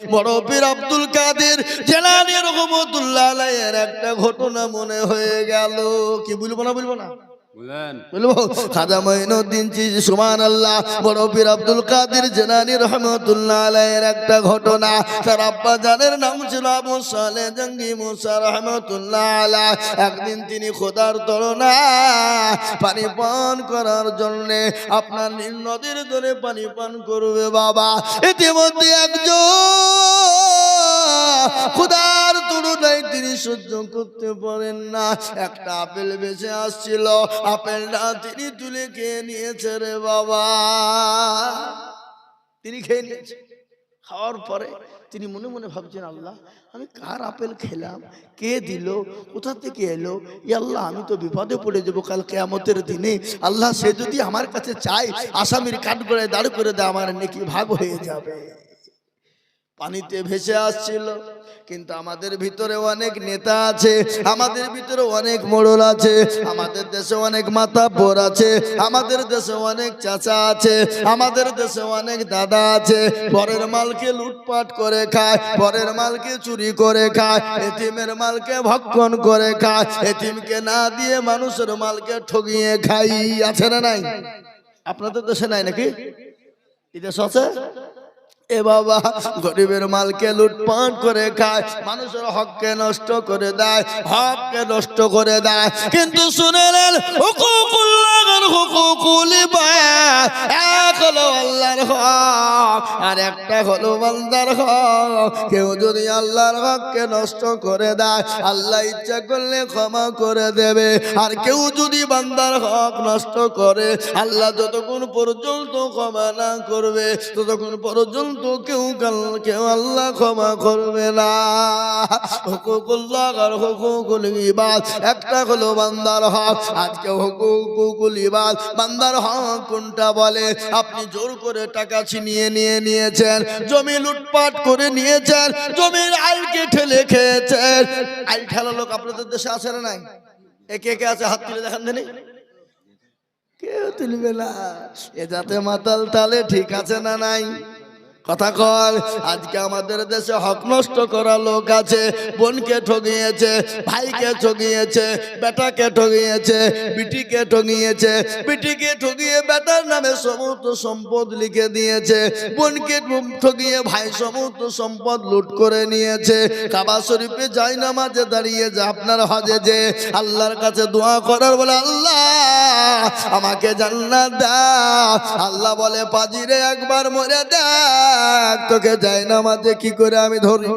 বড় আব্দুল কাদের জেলানি রহমতুল্লাহ একটা ঘটনা মনে হয়ে গেল। কি বলব না বলব না? একটা ঘটনা। জঙ্গি মুসা একদিন পানি পান করার জন্য আপনার নীল নদীর ধরে পানি পান করবে বাবা। ইতিমধ্যে একজন খুদার তুলনায় তিনি সহ্য করতে পারেন না। একটা আপেল বেঁচে আসছিল, আপেলটা তিনি তুলে খেয়ে নিয়েছে রে বাবা। তিনি খেয়ে নিয়েছে। খাওয়ার পরে তিনি মনে মনে ভাবছেন, আল্লাহ, আমি কার আপেল খেলাম? কে দিল? কোথা থেকে এলো? ই আল্লাহ, আমি তো বিপদে পড়ে যাব কাল কেয়ামতের দিনে। আল্লাহ, সে যদি আমার কাছে চায়, আসামির কাঠ করে দাঁড় করে দেয়, আমার নাকি ভাগ হয়ে যাবে। পানিতে ভেসে আসছিল। কিন্তু আমাদের ভিতরে অনেক নেতা আছে, আমাদের ভিতরে অনেক মোড়ল আছে, আমাদের দেশে অনেক মাতাব্বর আছে, আমাদের দেশে অনেক চাচা আছে, আমাদের দেশে অনেক দাদা আছে। পরের মালকে লুটপাট করে খায়, পরের মালকে চুরি করে খায়, এতিমের মালকে ভক্ষণ করে খায়, এতিমকে না দিয়ে মানুষের মালকে ঠগিয়ে খাই, আছে না নাই? আপনাদের দেশে নাই নাকি? এই দেশ আছে? এ বাবা, গরিবের মালকে লুটপাট করে খায়, মানুষের হককে নষ্ট করে দেয়, হককে নষ্ট করে দেয়। কিন্তু শুনে নেন এক হলো আল্লাহর হক, আর একটা হলো বান্দার হক। কেউ যদি আল্লাহর হককে নষ্ট করে দেয়, আল্লাহ ইচ্ছা করলে ক্ষমা করে দেবে। আর কেউ যদি বান্দার হক নষ্ট করে, আল্লাহ যতক্ষণ পর্যন্ত ক্ষমা না করবে, ততক্ষণ পর্যন্ত কেউ কাল- কেউ আল্লাহ ক্ষমা করবে না। হুকুকুল্লাহ হুকুকুল ইবাদ, একটা হলো বান্দার হক, আজকে হুকুকুল ইবাদ, বান্দার হক কোনটা বলে? আপনি জোর করে টাকা ছিনিয়ে নিয়ে নিয়েছেন, জমি লুটপাট করে নিয়েছেন, জমির আইলকে ঠেলে খেয়েছেন আইল ঠেলা লোক আপনাদের দেশে আছে না নাই? একে একে আছে? হাত তুলে দেখান দেনি। কেউ তুলবে না। এ যাতে মাতাল তালে ঠিক আছে না নাই? কথা কল আজকে আমাদের দেশে হক নষ্ট করা লোক আছে, বোনকে ঠগিয়েছে, ভাইকে ঠগিয়েছে, বেটাকে ঠগিয়েছে, বিটিকে ঠগিয়েছে, বিটিকে ঠগিয়ে বেটার নামে সমস্ত সম্পদ লিখে দিয়েছে, বোনকে ঠগিয়ে ভাই সমস্ত সম্পদ লুট করে নিয়েছে। কাবা শরীফে যাই নামাজে দাঁড়িয়ে যে, আপনার হজে যে আল্লাহর কাছে দোয়া করার বলে, আল্লাহ, আমাকে জান্নাত দাও। আল্লাহ বলে, পাজিরে একবার মরে দেখ তোকে যাই না মাঝে কি করে আমি ধরি?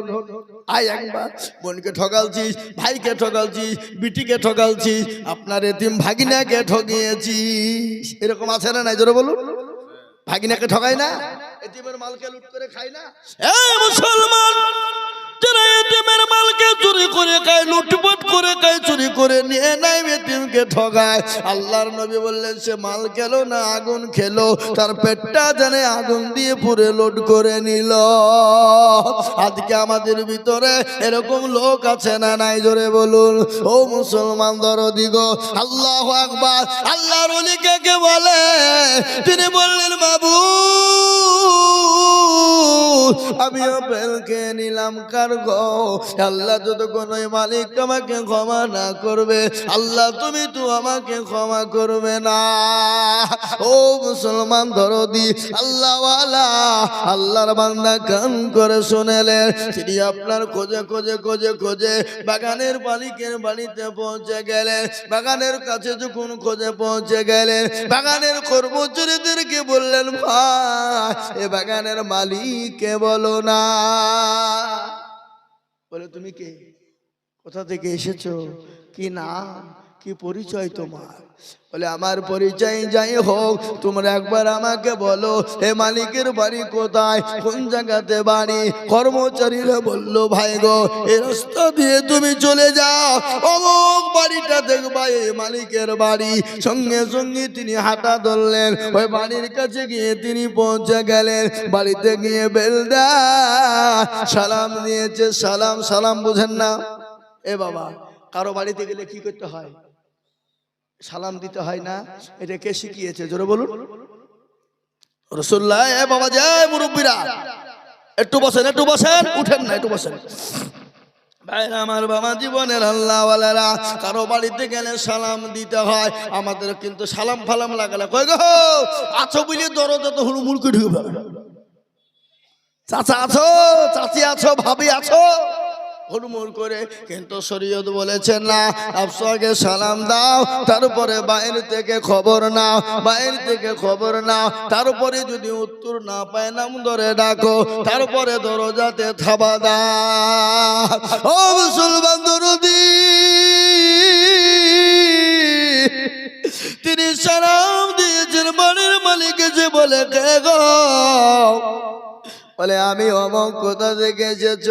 আয় একবার, বোনকে ঠকালছিস, ভাইকে ঠকালছিস, বিটিকে ঠকালছিস, আপনার এতিম ভাগিনাকে ঠকিয়েছিস। এরকম আছে না নাই? জোরে বলুন। ভাগিনাকে ঠকাই না? এতিমের মালকে লুট করে খাই না? এ মুসলমান! মালকে চুরি করে খায়, লুটপাট করে খায়, চুরি করে নিয়ে এতিমকে ঠগায়। আল্লাহর নবী বললেন, সে মাল খেলো না, আগুন খেলো। তার পেটটা আগুন দিয়ে পুরে লোড করে নিল। আজকে আমাদের ভিতরে এরকম লোক আছে না নাই? জোরে বলুন। ও মুসলমান দরদিগ আল্লাহ আকবার। আল্লাহর অলিকে কে বলে? তিনি বললেন, বাবু আমি আপেলকে নিলাম কার গো, আল্লাহ যতক্ষণ ওই মালিক আমাকে ক্ষমা না করবে, আল্লাহ তুমি তো আমাকে ক্ষমা করবে না। ও মুসলমান দরদি আল্লাহ আল্লাহর বান্দা কান করে শুনেলেন তিনি আপনার খোঁজে খোঁজে খোঁজে খোঁজে বাগানের মালিকের বাড়িতে পৌঁছে গেলেন। বাগানের কাছে যখন খোঁজে পৌঁছে গেলেন, বাগানের কর্মচারীদেরকে বললেন, ভাই, এ বাগানের মালিককে বলো না? বলে তুমি কে? কোথা থেকে এসেছ? কি নাম? কি পরিচয় তোমার? বলে আমার পরিচয় যাই হোক তোমরা একবার আমাকে বলো হে মালিকের বাড়ি কোথায়? কোন জায়গাতে বাড়ি? কর্মচারীরা বলল ভাই গো এই রাস্তা দিয়ে তুমি চলে যাও। অমুক বাড়িটা দেখবা এই মালিকের বাড়ি। সঙ্গে সঙ্গে তিনি হাঁটা ধরলেন। ওই বাড়ির কাছে গিয়ে তিনি পৌঁছে গেলেন। বাড়িতে গিয়ে বেলদা সালাম দিয়েছে। সালাম সালাম বুঝেন না? এ বাবা কারও বাড়িতে গেলে কি করতে হয়? সালাম দিতে হয় না। এটা কে শিখিয়েছে? জোরে বলুন। রসুল্লাহ বাবা যায় মুরব্বীরা। একটু বসেন একটু বসেন। উঠেন না, একটু বসেন। ভাইরা, আমার বাবা জীবনের আল্লাহওয়ালারা, কারও বাড়িতে গেলে সালাম দিতে হয়। আমাদের কিন্তু সালাম ফালাম লাগালে কই গো? আছো বলে দরজা তো হুড়মুড় করে ঢুকবে চাচা আছো, চাচি আছো, ভাবি আছো? হুড়মুড় করে, কিন্তু শরীয়ত বলেছেন না। আফসাকে সালাম দাও, তারপরে বাইরে থেকে খবর নাও বাইরে থেকে খবর নাও। তারপরে যদি উত্তর না পায়, নাম ধরে ডাকো, তারপরে দরজাতে থাবা দাও। ও মুসলমান দরদি! বলে, আমি অমক কোথা থেকে এসেছ?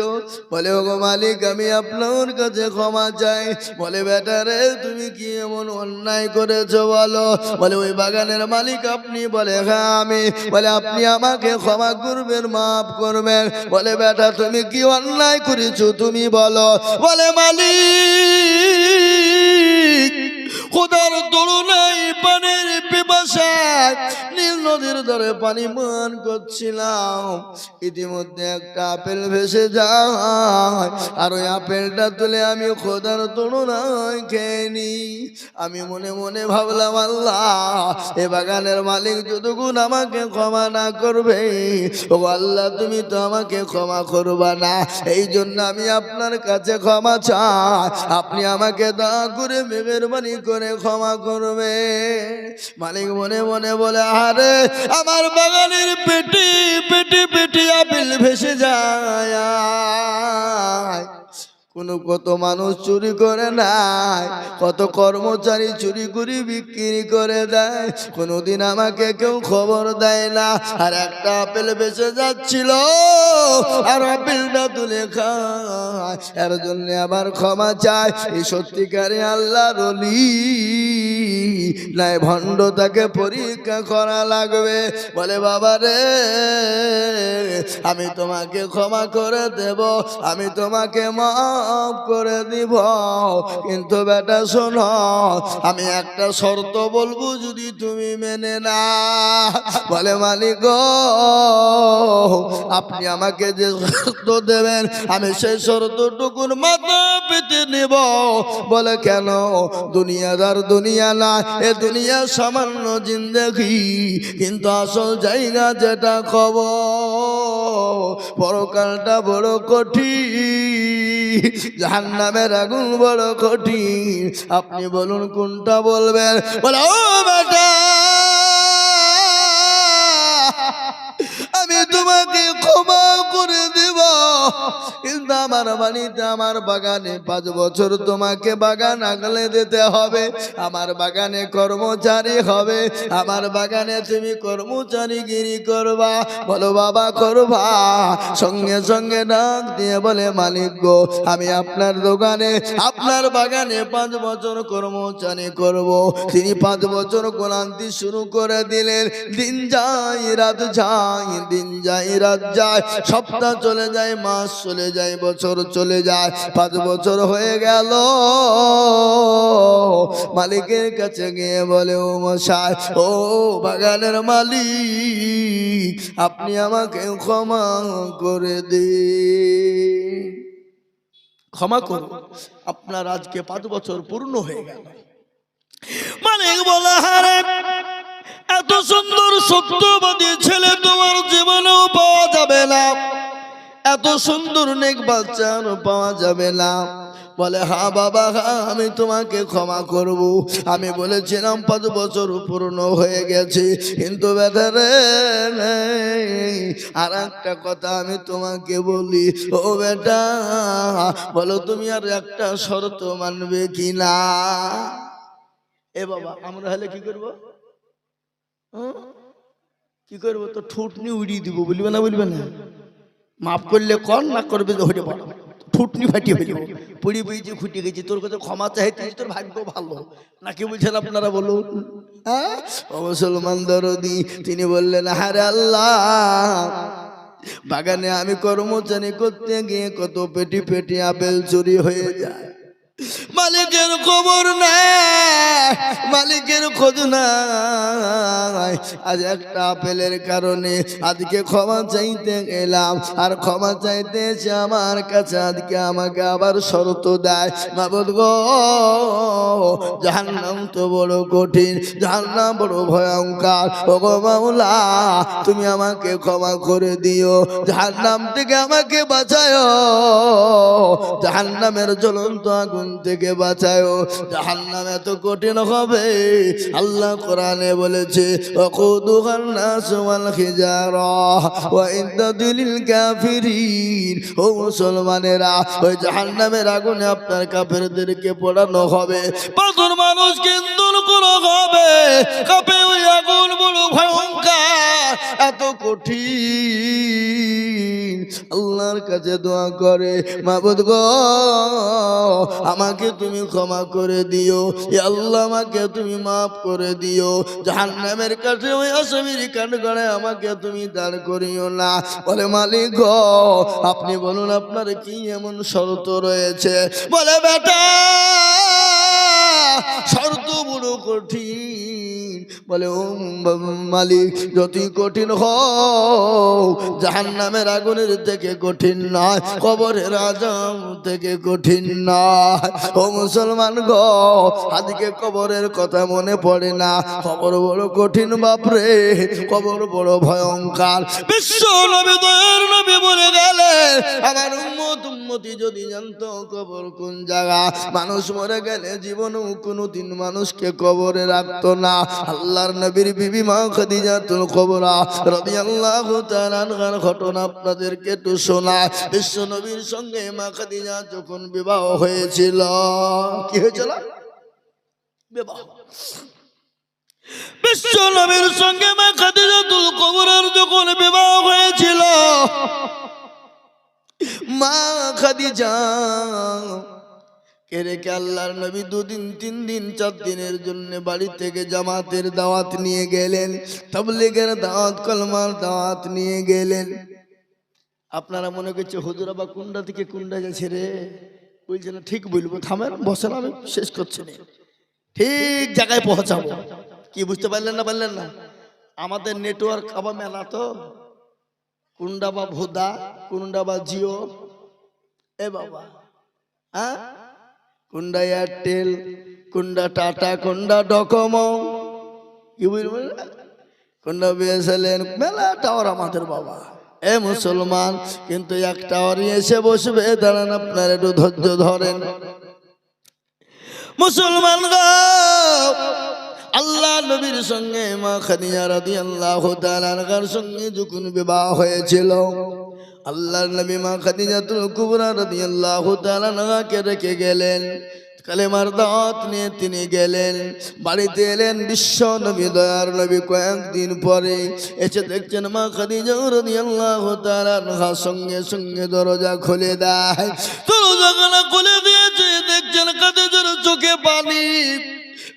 বলে, ওগো মালিক, আমি আপনার কাছে ক্ষমা চাই। বলে বেটারে তুমি কি এমন অন্যায় করেছ বলো? বলে, ওই বাগানের মালিক আপনি। বলে হ্যাঁ আমি। বলে, আপনি আমাকে ক্ষমা করবেন, মাফ করবেন। বলে, বেটা, তুমি কি অন্যায় করেছ তুমি বলো। বলে, মালিক, খোদার নাই পানির পিপাসায় নীল নদীর ধরে পানি মান করছিলাম। ইতিমধ্যে একটা আপেল ভেসে যায়। আর ওই আপেলটা তুলে আমি খোদার নাই খেয়ে নি। আমি মনে মনে ভাবলাম, আল্লাহ, এ বাগানের মালিক যতক্ষণ আমাকে ক্ষমা না করবে, ও আল্লাহ, তুমি তো আমাকে ক্ষমা করবা না। এই জন্য আমি আপনার কাছে ক্ষমা চাই। আপনি আমাকে দা করে মেহেরবানি করে ক্ষমা করবে। মালিক মনে মনে বলে আরে আমার বাগানের পেটি পেটি পেটি আপেল ভেসে যায়। কোন কত মানুষ চুরি করে নাই কত কর্মচারী চুরি করে বিক্রি করে দেয়, কোনোদিন আমাকে কেউ খবর দেয় না। আর একটা আপেল বেঁচে যাচ্ছিল, আর আপেলটা তুলে খায়, এর জন্য আবার ক্ষমা চায়। এই সত্যিকারে আল্লাহ রলি নাই ভণ্ড তাকে পরীক্ষা করা লাগবে। বলে, বাবা রে, আমি তোমাকে ক্ষমা করে দেব, আমি তোমাকে মাফ করে দিব। কিন্তু বেটা, শোনো, আমি একটা শর্ত বলব যদি তুমি মেনে না বলে, মালিক, আপনি আমাকে যে শর্ত দেবেন, আমি সেই শর্তটুকুর মাথা পেতে নেব। বলে, কেন? দুনিয়াদার দুনিয়া না এ দুনিয়া সামান্য জিন্দেগি। কিন্তু আসল জায়গা যেটা খবর, পরকালটা বড় কঠিন। আগুন বড় কঠিন। আপনি বলুন কোনটা বলবেন? বলে ও বেটা আমি তোমাকে ক্ষমা আমার বাড়িতে, আমার বাগানে পাঁচ বছর তোমাকে বাগান আগলে দিতে হবে। আমার বাগানে কর্মচারী হবে। আমার বাগানে তুমি কর্মচারীগিরি করবা। বলো, বাবা, করবা? সঙ্গে সঙ্গে ডাক দিয়ে বলে, মালিক গো, আমি আপনার দোকানে, আপনার বাগানে পাঁচ বছর কর্মচারী করব। তিনি পাঁচ বছর গোলান্তি শুরু করে দিলেন। দিন যায়, রাত যায়, দিন যায়, রাত যায়, সপ্তাহ চলে যায় মাস চলে যায়, বছর চলে যায়, পাঁচ বছর হয়ে গেল। মালিকের কাছে গিয়ে বলে, ও মশাই, ও বাগানের মালিক, আপনি আমাকে ক্ষমা করে দিন। ক্ষমা করুন, আপনার আজকে পাঁচ বছর পূর্ণ হয়ে গেল। মালিক বলে হারে এত সুন্দর সত্যবাদী ছেলে তোমার জীবনেও পাওয়া যাবে না। এত সুন্দর নেক বাচ্চা পাওয়া যাবে না। বলে, হা বাবা, হা, আমি তোমাকে ক্ষমা করব। আমি বলেছিলাম, পাঁচ বছর পূর্ণ হয়ে গেছে, কিন্তু বেটারে আর একটা কথা আমি তোমাকে বলি, ও বেটা, বলো তুমি আর একটা শর্ত মানবে কি না এ বাবা, আমরা হলে কি করব? হ্যাঁ? কি করব? তো ঠুটনি উড়িয়ে দিব, বলবে না বলবে না। মাফ করলে কর, না করবে যে পারো। ফুটনি ফাটিয়ে ফেলিব পুড়ি বুঝি খুঁটি গেছি। তোর কাছে ক্ষমা চাইতিস তোর ভাগ্য ভালো। নাকি বলছেন আপনারা বলুন? হ্যাঁ? ও মুসলমান দরদি, তিনি বললেন, হারে আল্লাহ, বাগানে আমি কর্মচারী করতে গিয়ে কত পেটি পেটি আপেল চুরি হয়ে যায়। মালিকের খবর নাই, মালিকের খোঁজ নাই। আজ একটা আপেলের কারণে আজকে ক্ষমা চাইতে গেলাম, আর ক্ষমা চাইতে এসে আমার কাছে আজকে আমাকে আবার শর্ত দেয়। মাবদ গো, জাহান্নাম তো বড় কঠিন, জাহান্নাম বড় ভয়ঙ্কর। ও গো মাওলা, তুমি আমাকে ক্ষমা করে দিও, জাহান্নাম থেকে আমাকে বাঁচায় জাহান্নামের জ্বলন্ত আগুন থেকে বাঁচায় জাহান্নাম এত কঠিন হবে। আল্লাহ কোরআনে বলেছে মুসলমানেরা, ওই জাহান্নামের আগুনে আপনার হবে। মানুষ কিন্তু হবে। কাপে ওই আগুন বড় এত কঠিন। আল্লাহর কাছে দোয়া করে, মাবুদ গো আমাকে তুমি ক্ষমা করে দিও। আল্লাহ আমাকে তুমি মাফ করে দিও। জাহান্নামের কাছে ওই অসমির কান গড়ে আমাকে তুমি দাঁড় করিও না। বলে, মালিক আপনি বলুন আপনার কি এমন শর্ত রয়েছে? বলে, বেটা শর্ত বড় কঠিন। বলে ও মালিক, যতই কঠিন হোক জাহান নামের আগুনের থেকে কঠিন নয়, কবরের আজম থেকে কঠিন নয়। ও মুসলমান গ, আজকে কবরের কথা মনে পড়ে না। কবর বড় কঠিন বাপরে, কবর বড় ভয়ঙ্কর। বিশ্ব নবী বলে গেলে আমার উম্মত উম্মতি যদি জানতো কবর কোন জায়গা, মানুষ মরে গেলে জীবনেও কোনোদিন মানুষকে কবরে রাখতো না। আল্লাহর নবীর বিবি মা খাদিজাতুল কবরা রাদিয়াল্লাহু তাআলা আনহার ঘটনা আপনাদেরকে একটু শোনায় বিশ্ব নবীর সঙ্গে মা খাদিজা যখন বিবাহ হয়েছিল, কি হয়েছিল? বিবাহ। বিশ্ব নবীর সঙ্গে মা খাদিজাতুল কবরার যখন বিবাহ হয়েছিল, মা খাদিজা, কে আল্লাহর নবী দুদিন, তিন দিন, চার দিনের জন্য বাড়ি থেকে জামাতের দাওয়াত নিয়ে গেলেন, তাবলিগের দাওয়াত, কলমার দাওয়াত নিয়ে গেলেন। আপনারা মনে করছে, হুজুর আবার কুন্ডা থেকে কুন্ডা গেছে রে? বলছে, না, ঠিক বলব, থামেন, বসেন, আমি শেষ করছি ঠিক জায়গায় পৌঁছাবো। কি বুঝতে পারলেন না পারলেন না আমাদের নেটওয়ার্ক আবার মেলা তো। কুন্ডা বা ভোদা কুন্ডা বা জিও। এ বাবা হ্যাঁ? কুন্ডা এয়ারটেল কুন্ডা টাটা কুন্ডা ডকোমো। কি বুঝবেন কুন্ডা বিএসএলএন মেলা টাওয়ার আমাদের বাবা। এ মুসলমান কিন্তু এক টাওয়ারই এসে বসবে দাঁড়ান আপনার একটু ধৈর্য ধরেন। মুসলমান গো, আল্লাহ নবীর সঙ্গে মা খাদিজা রাদিয়াল্লাহু তাআলার সঙ্গে যখন বিবাহ হয়েছিল, আল্লাহর নবী মা খাদিজাতুল কুবরা রাদিয়াল্লাহু তাআলাকে রেখে গেলেন। কালেমার দাওয়াত নিয়ে তিনি গেলেন। বাড়িতে এলেন বিশ্ব নবী, দয়ার নবী কয়েকদিন পরে। এসে দেখছেন মা খাদিজা রাদিয়াল্লাহু সঙ্গে সঙ্গে দরজা খুলে দেয়। দরজা খুলে দিয়েছে, দেখছেন খাদিজার চোখে পানি।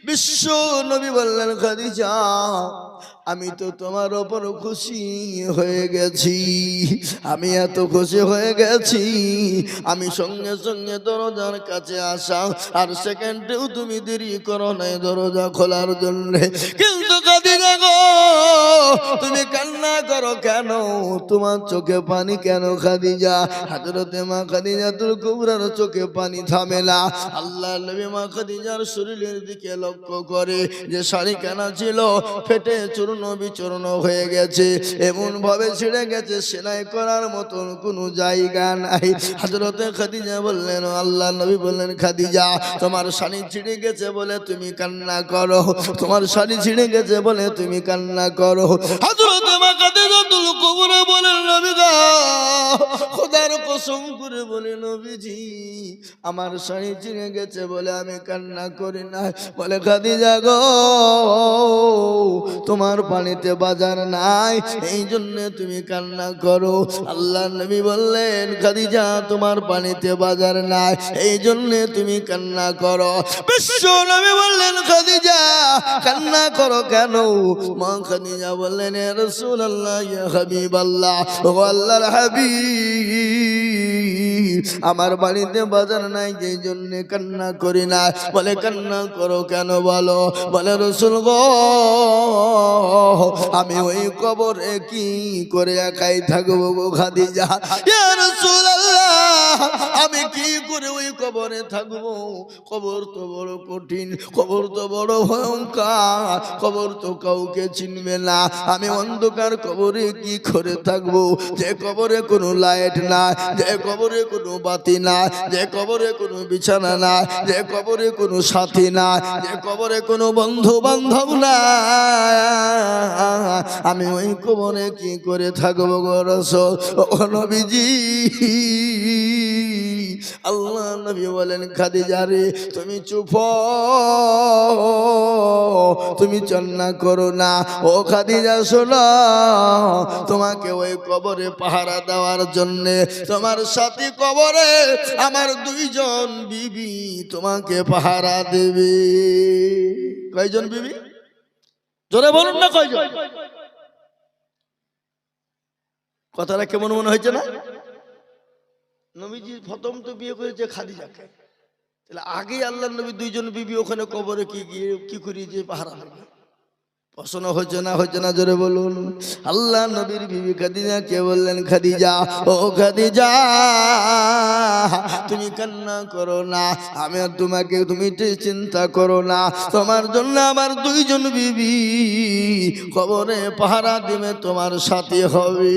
বিশ্ব নবী বললেন, খাদিজা, আমি তো তোমার ওপর খুশি হয়ে গেছি। আমি এত খুশি হয়ে গেছি। আমি সঙ্গে সঙ্গে দরজার কাছে আসা, আর সেকেন্ডেও তুমি দেরি করো নাই দরজা খোলার জন্যে। কিন্তু খাদিজা গো তুমি কান্না করো কেন? তোমার চোখে পানি কেন খাদিজা? হাজরতে মা খাদিজা তোর কুবরার চোখে পানি থামে না আল্লাহ নবী মা খাদিজার শরীরের দিকে লক্ষ্য করে যে শাড়ি কেনা ছিল, ফেটে চূর্ণ বিচূর্ণ হয়ে গেছে এমন ভাবে ছিঁড়ে গেছে, সেলাই করার মতন কোনো জায়গা নাই। হাজরতে খাদিজা বললেন, আল্লাহ নবী বললেন, খাদিজা, তোমার শাড়ি ছিঁড়ে গেছে বলে তুমি কান্না করো। তোমার শাড়ি ছিঁড়ে গেছে বলে তুমি কান্না করো। হাজরতে মা খাদিজা তুল কবরে বলেন নবী খোদার কসম করে বলে, নবীজি, আমার শাড়ি চিনে গেছে বলে আমি কান্না করি না। বলে, খাদিজা গো, তোমার পানিতে বাজার নাই, এই জন্য তুমি কান্না করো। আল্লাহ নবী বললেন, খাদিজা, তোমার পানিতে বাজার নাই, এই জন্য তুমি কান্না করো। বিশ্ব নবী বললেন, খাদিজা, কান্না করো কেন? মা খাদিজা বললেন রসুল আল্লাহ হাবিব আল্লাহ ও আল্লাহর হাবিব عليه আমার বাড়িতে বাজার নাই, যেই জন্য কান্না করি না। বলে, কান্না করো কেন বলো? বলে, রসুল গো, আমি ওই কবরে কি করে একাই থাকব গো ইয়া রাসূলুল্লাহ, আমি কি করে ওই কবরে থাকব? কবর তো বড় কঠিন, কবর তো বড় ভয়ঙ্কর, কবর তো কাউকে চিনবে না। আমি অন্ধকার কবরে কি করে থাকব? যে কবরে কোনো লাইট না যে কবরে কোনো বাতি না যে কবরে কোনো বিছানা না যে কবরে কোনো সাথী না যে কবরে কোনো বন্ধু বান্ধব না আমি ওই কবরে কি করে থাকব গো রসল? ও নবীজি। আল্লাহ নবী বলেন, খাদিজা রে, তুমি চুপ তুমি চন্না করো না। ও খাদিজা, শোনো। তোমাকে ওই কবরে পাহারা দেওয়ার জন্য তোমার সাথী কবরে আমার দুইজন বিবি তোমাকে পাহারা দেবে। কয়জন বিবি? জোরে বলুন না কয়জন? কথাটা কেমন মনে হয়েছে না? নবীজি প্রথম তো বিয়ে করেছে খাদিজাকে। তাহলে আগেই আল্লাহ নবী দুইজন বিবি ওখানে কবরে কি গিয়ে কি করি যে পাহারা হবে পছন্দ হচ্ছে না হচ্ছে না জোরে বলুন। আল্লাহ নবীর বিবি খাদিজা, কে বললেন, খাদিজা? ও খাদিজা, তুমি কান্না করো না, আমি আর তোমাকে, তুমি চিন্তা করো না। তোমার জন্য আমার দুইজন বিবি কবরে পাহারা দিবে, তোমার সাথে হবে।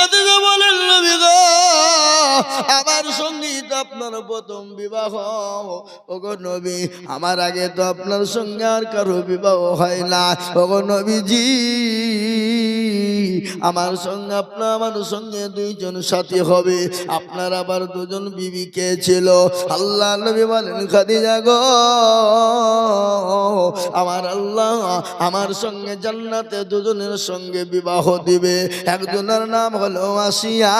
খাদিজা বলেন নবী গো, আমার সংগীত আপনার প্রথম বিবাহ। ওগো নবী, আমার আগে তো আপনার সঙ্গে আর কারও বিবাহ হয় না। ওগো নবীজি আমার সঙ্গে, আপনার, আমার সঙ্গে দুইজন সাথী হবে। আপনার আবার দুজন বিবি কে ছিল? আল্লাহ নবী বলেন, খাদিজা গো, আমার আল্লাহ আমার সঙ্গে জান্নাতে দুজনের সঙ্গে বিবাহ দিবে। একজনের নাম হলো আসিয়া,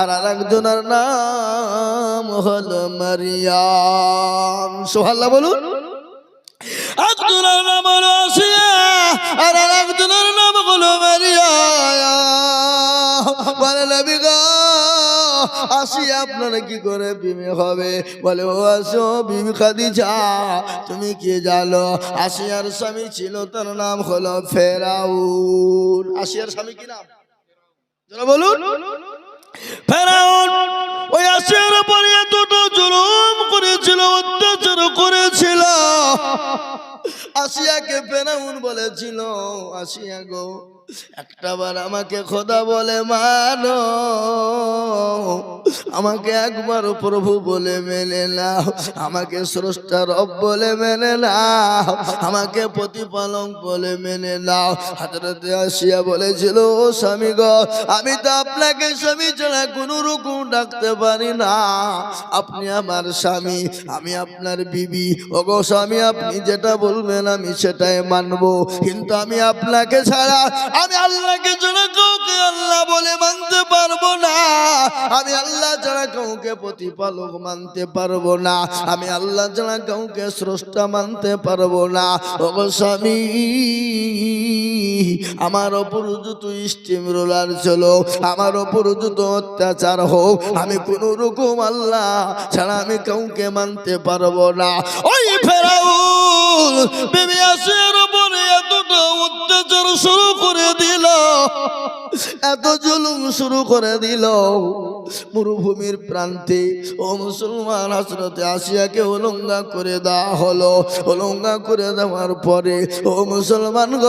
আর আর একজনের নাম হলো মারিয়াম। সোহাল্লা বলুন। একজনের নাম হলো আর নাম বলে, নবী গো, আসিয়া আপনারা কি করে হবে? বলে, ও আসো তুমি কি জানো? আসিয়ার স্বামী ছিল, তার নাম হলো ফেরাউন। আসিয়ার স্বামী কি নাম? বলুন। ফেরাউন, ওই আসিয়ার উপরে এতটা জুলুম করেছিল অত্যাচার করেছিল। আসিয়াকে ফেরাউন বলেছিল আসিয়া গো। একটাবার আমাকে খোদা বলে, মানো, আমাকে একবার প্রভু বলে মেনে নাও, আমাকে স্রষ্টা রব বলে মেনে নাও, আমাকে প্রতিপালক বলে মেনে নাও। হাজরতে আসিয়া বলেছিল, ও স্বামী গো, আমি তো আপনাকে স্বামী ছাড়া কোনো রকম ডাকতে পারি না। আপনি আমার স্বামী, আমি আপনার বিবি। ওগো স্বামী, আপনি যেটা বলবেন আমি সেটাই মানবো। কিন্তু আমি আপনাকে ছাড়া আমি আল্লাহকে ছাড়া কাউকে আল্লাহ বলে মানতে পারব না। আমি আল্লাহ ছাড়া কাউকে প্রতিপালক মানতে পারব না। আমি আল্লাহ ছাড়া কাউকে স্রষ্টা মানতে পারব না। ওগো স্বামী, আমার ওপর যত স্টিম রোলার চলো, আমার ওপর যত অত্যাচার হোক, আমি কোন রকম আল্লাহ ছাড়া আমি কাউকে মানতে পারব না। ওই ফেরাও বেবি আসের উপরে এতটা অত্যাচার শুরু করে দিল। এত জুলুম শুরু করে দিল। মরুভূমির প্রান্তে ও মুসলমান হাসরতে আসিয়াকে উলঙ্গা করে দেওয়া হলো। উলঙ্গা করে দেওয়ার পরে ও মুসলমান গ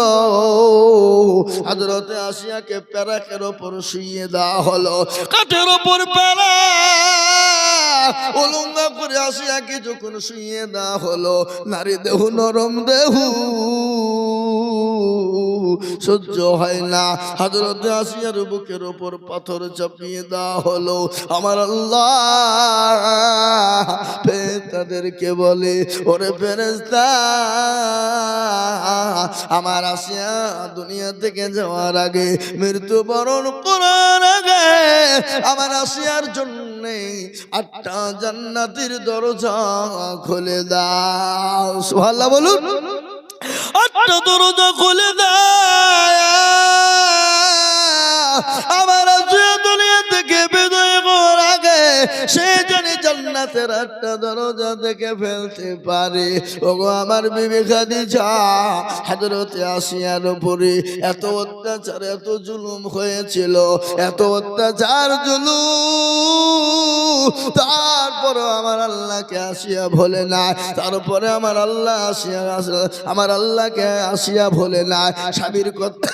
হাজরতে আসিয়াকে প্যারাকের ওপর শুইয়ে দেওয়া হলো। কাঠের ওপর প্যারা উলঙ্গা করে আসিয়াকে যখন শুইয়ে দেওয়া হলো, নারী দেহু, নরম দেহু সহ্য হয় না। হাজরতে আসিয়ার বুকের ওপর পাথর চাপিয়ে দেওয়া হলো। আমার আল্লাহ তাদেরকে বলে, ওরে ফেরেস্তা আমার আসিয়া দুনিয়া থেকে যাওয়ার আগে, মৃত্যুবরণ করার আগে আমার আসিয়ার জন্য আটটা জান্নাতের দরজা খুলে দাও। সুহাল্লা বলুন। আটটা দরজা আমার সে জান্নাতের একটা দরজা থেকে ফেলতে পারে। ওগো আমার বিবি খাদিজা, হযরতে আসিয়ার উপরে এত অত্যাচার, এত জুলুম হয়েছিল, এত অত্যাচার, জুলুম। তারপর আমার আল্লাহকে আসিয়া ভোলে না তারপরে আমার আল্লাহ আসিয়া আমার আল্লাহকে আসিয়া ভোলে না স্বামীর কথা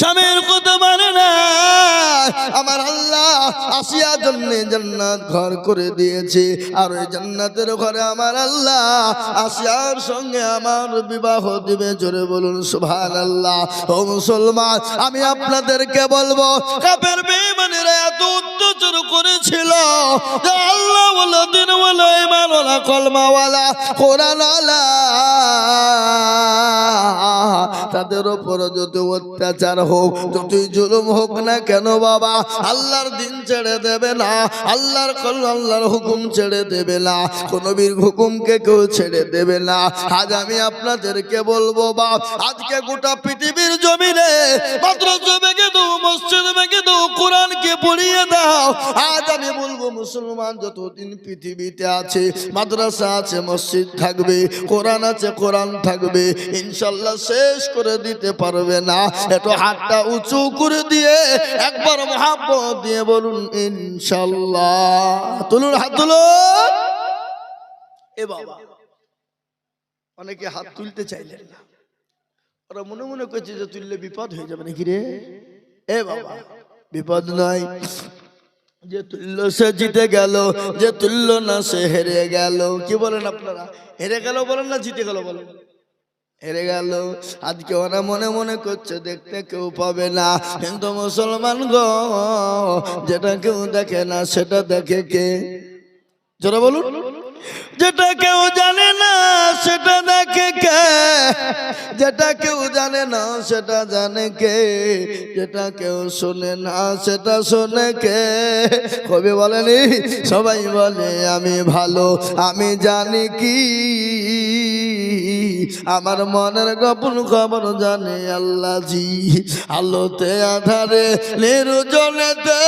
স্বামীর কথা মানে না। আমার আল্লাহ আসিয়া জন্য জান্নাত ঘর করে দিয়েছে। আর ওই জান্নাতের ঘরে আমার আল্লাহ আসিয়ার সঙ্গে আমার বিবাহ দিবে। জোরে বলুন সুভান আল্লাহ ও মুসলমান, আমি আপনাদেরকে বলব কাপের বেমানেরা এত অত্যাচার করেছিল যে আল্লাহ বলো দিন বলো ইমান কলমাওয়ালা, কোরআনওয়ালা, তাদের ওপর যত অত্যাচার হোক, যতই জুলুম হোক না কেন বাবা, আল্লাহর দিন ছেড়ে দেবে না, আল্লাহর কল আল্লাহর হুকুম ছেড়ে দেবে না কোন বীর হুকুমকে কেউ ছেড়ে দেবে না। আজ আমি আপনাদেরকে বলব বা, আজকে গোটা পৃথিবীর জমিনে মাত্র ভেঙে দাও, মসজিদ ভেঙে দাও, কোরআনকে পড়িয়ে দাও। আজ আমি বলব, মুসলমান যতদিন পৃথিবীতে আছে, মাদ্রাসা আছে, মসজিদ থাকবে, কোরআন আছে, কোরআন থাকবে, ইনশাল্লাহ শেষ করে দিতে পারবে না। একটু হাতটা উঁচু করে দিয়ে একবার মহাব্বত দিয়ে বলুন, ইনশাল্লাহ। তুলুন, হাত তুলুন। এ বাবা, অনেকে হাত তুলতে চাইলেন না। ওরা মনে মনে করছে যে তুললে বিপদ হয়ে যাবে নাকি রে? এ বাবা, বিপদ নাই যে তুললো সে জিতে গেল, যে তুললো না সে হেরে গেল। কি বলেন আপনারা? হেরে গেল বলেন না জিতে গেল বলেন? হেরে গেল। আজকে ওরা মনে মনে করছে, দেখতে কেউ পাবে না। কিন্তু মুসলমান গো, যেটা কেউ দেখে না, সেটা দেখে কে? যারা বলুন। যেটা কেউ জানে না, সেটা দেখে কে? যেটা কেউ জানে না, সেটা জানে কে? যেটা কেউ শোনে না, সেটা শোনে কে? কবি বলেনি? সবাই বলে, আমি ভালো, আমি জানি কি। আমার মনের গোপন খবর জানে আল্লাহ জি। আলোতে আধারে, নির্জনেতে।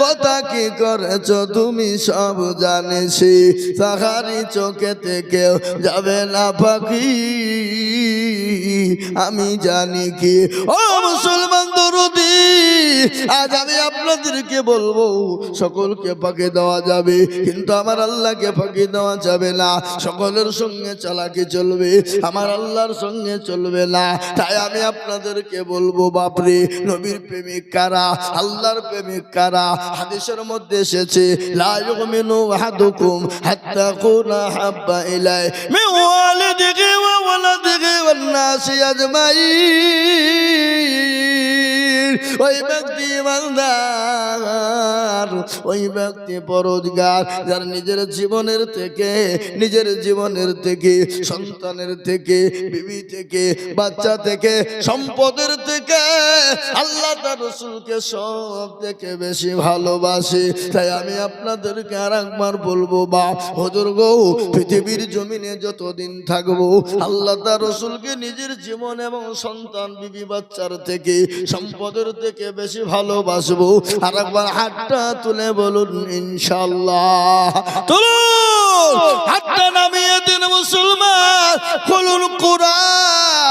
কথা কি করেছ তুমি সব জানেছি তাহারি চোখেতে কেউ যাবে না পাখি। আমি জানি কি। ও মুসলমান দরদি, আজ আমি আপনাদেরকে বলব, সকলকে ফাঁকি দেওয়া যাবে, কিন্তু আমার আল্লাহকে ফাঁকি দেওয়া যাবে না। সকলের সঙ্গে চালাকি চলবে, আমার আল্লাহর সঙ্গে চলবে না। তাই আমি আপনাদেরকে বলব, বাপরে, নবীর প্রেমিক কারা? আল্লাহর প্রেমিক কারা? হাদিসের মধ্যে এসেছে, লা ইউমিনু আহাদুকুম হাত্তা ওই ব্যক্তি ইমানদার, ওই ব্যক্তি পরোজগার, যার নিজের জীবনের থেকে, নিজের জীবনের থেকে, সন্তানের থেকে, বিবি থেকে, বাচ্চা থেকে, সম্পদের থেকে আল্লাহ তার রসুলকে সব থেকে বেশি ভালোবাসে। তাই আমি আপনাদেরকে আর একবার বলব, বা হজুর গো, পৃথিবীর জমিনে যতদিন থাকব, আল্লাহ তার রসুলকে নিজের জীবন এবং সন্তান, বিবি, বাচ্চার থেকে, সম্পদের থেকে বেশি ভালোবাসবো। আর একবার হাতটা তুলে বলুন ইনশাল্লাহ তুলুন, হাতটা নামিয়ে দিন মুসলমান। খুলুন কোরআন।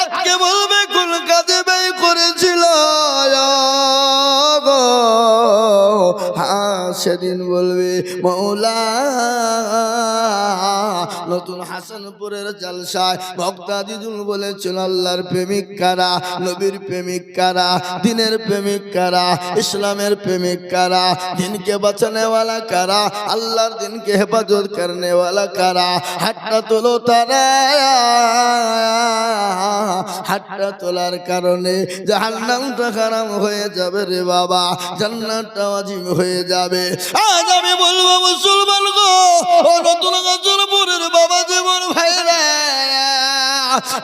আজকে বলবে কোন কাজে ব্যয় করেছিল হ্যাঁ সেদিন বলবে, মৌলা, নতুন হাসানপুরের জালসায় ভক্তা দিদুল বলেছিল, আল্লাহর প্রেমিক কারা, নবীর প্রেমিক কারা, দিনের প্রেমিক কারা, ইসলামের প্রেমিক কারা, দিনকে বাঁচানেওয়ালা কারা, আল্লাহর দিনকে হেফাজত করনেওয়ালা কারা, হাতটা তোলো তারা হাতটা তোলার কারণে জাহান্নামটা খারাপ হয়ে যাবে রে বাবা, জান্নাতটা আজিম হয়ে যাবে। আজ আমি বলব মুসলমান গো, ও নতুন গাছের পরের বাবা জীবন ভাইরা,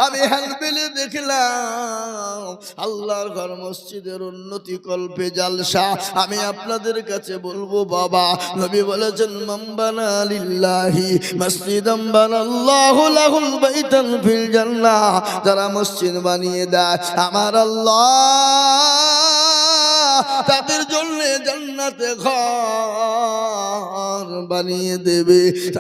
আমি হ্যান্ডবিলে দেখলাম আল্লাহর ঘর মসজিদের উন্নতি কল্পে জালসা। আমি আপনাদের কাছে বলব বাবা, নবী বলেছেন মাম্বানা লিল্লাহি মসজিদাম বানাল্লাহু লাহুল বাইতান ফিল জান্নাহ। যারা মসজিদ বানিয়ে দেয় আমার তাদের জন্য জান্নাতে ঘর বানিয়ে দেবে।